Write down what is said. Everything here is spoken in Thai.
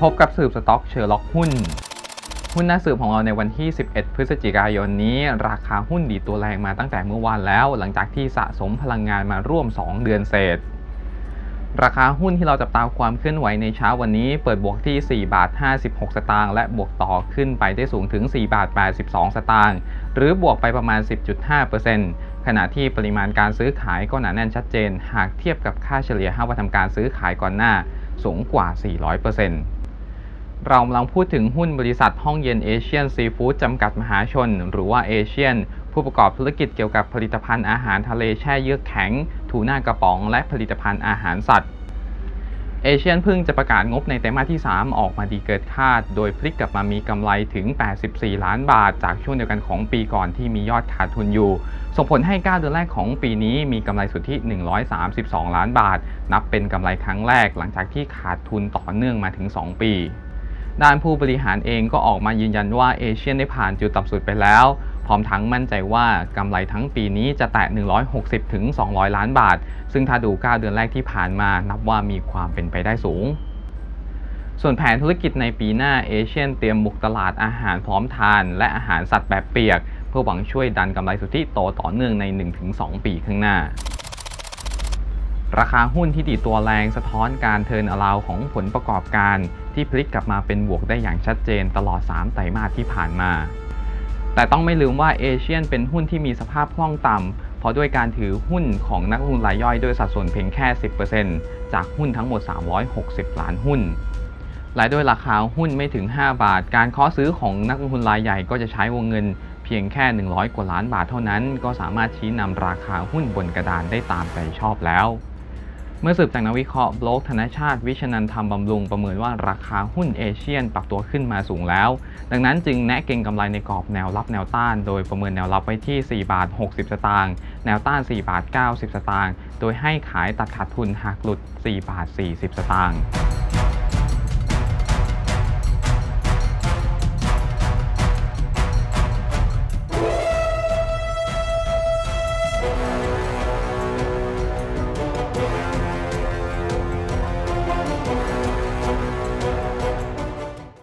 พบกับสืบสต็อกเชอร์ล็อกหุ้น หุ้นหน้าสืบของเราในวันที่ 11 พฤศจิกายนนี้ ราคาหุ้นดีตัวแรงมาตั้งแต่เมื่อวานแล้ว หลังจากที่สะสมพลังงานมาร่วม 2 เดือนเศษ ราคาหุ้นที่เราจับตามความเคลื่อนไหวในเช้าวันนี้ เปิดบวกที่ 4 บาท 56 สตางค์และบวกต่อขึ้นไปได้สูงถึง 4 บาท 82 สตางค์หรือบวกไปประมาณ 10.5%ขณะที่ปริมาณการซื้อขายก็หนาแน่นชัดเจน หากเทียบกับค่าเฉลี่ย5วันทำการซื้อขายก่อนหน้าสูงกว่า 400% เรากำลังพูดถึงหุ้นบริษัทห้องเย็นเอเชียนซีฟู้ดจำกัดมหาชน หรือว่าเอเชียน ผู้ประกอบธุรกิจเกี่ยวกับผลิตภัณฑ์อาหารทะเลแช่เยือกแข็งทูน่ากระป๋อง และผลิตภัณฑ์อาหารสัตว์เอเชียนเพิ่งจะประกาศงบในไตรมาสที่ 3 ออกมาดีเกินคาด โดยพลิกกลับมามีกำไรถึง 84 ล้านบาท จากช่วงเดียวกันของปีก่อนที่มียอดขาดทุนอยู่ ส่งผลให้9เดือนแรกของปีนี้มีกำไรสุทธิ 132 ล้านบาท นับเป็นกำไรครั้งแรกหลังจากที่ขาดทุนต่อเนื่องมาถึง 2 ปี ด้านผู้บริหารเองก็ออกมายืนยันว่าเอเชียนได้ผ่านจุดต่ำสุดไปแล้ว พร้อมทั้งมั่นใจว่ากำไรทั้งปีนี้จะแตะ 160 ถึง 200 ล้านบาท ซึ่งถ้าดู 9 เดือนแรกที่ผ่านมานับว่ามีความเป็นไปได้สูง ส่วนแผนธุรกิจในปีหน้าเอเชียนเตรียมบุกตลาดอาหารพร้อมทาน และอาหารสัตว์แบบเปียก เพื่อหวังช่วยดันกำไรสุทธิโตต่อเนื่องใน 1-2 ปีข้างหน้า ราคาหุ้นที่ดีดตัวแรงสะท้อนการเทินอราวของผลประกอบการ ที่พลิกกลับมาเป็นบวกได้อย่างชัดเจนตลอด 3 ไตรมาสที่ผ่านมา แต่ต้องไม่ลืมว่าเอเชียนเป็นหุ้นที่มีสภาพคล่องต่ำเพราะด้วยการถือหุ้นของนักลงทุนรายย่อยด้วยสัดส่วนเพียงแค่ 10%จากหุ้นทั้งหมด 360 ล้านหุ้นและด้วยราคาหุ้นไม่ถึง 5 บาท การเคาะซื้อของนักลงทุนรายใหญ่ก็จะใช้วงเงินเพียงแค่ 100 กว่าล้านบาทเท่านั้น ก็สามารถชี้นำราคาหุ้นบนกระดานได้ตามใจชอบแล้ว เมื่อสืบจากนักวิเคราะห์บล็อกธนชาติวิชนันธรรมบำรุงประเมินว่าราคาหุ้นเอเชียนปรับตัวขึ้นมาสูงแล้ว ดังนั้นจึงแนะเก็งกำไรในกรอบแนวรับแนวต้าน โดยประเมินแนวรับไว้ที่ 4 บาท 60 สตางค์แนวต้าน 4 บาท 90 สตางค์โดยให้ขายตัดขาดทุนหากหลุด 4 บาท 40 สตางค์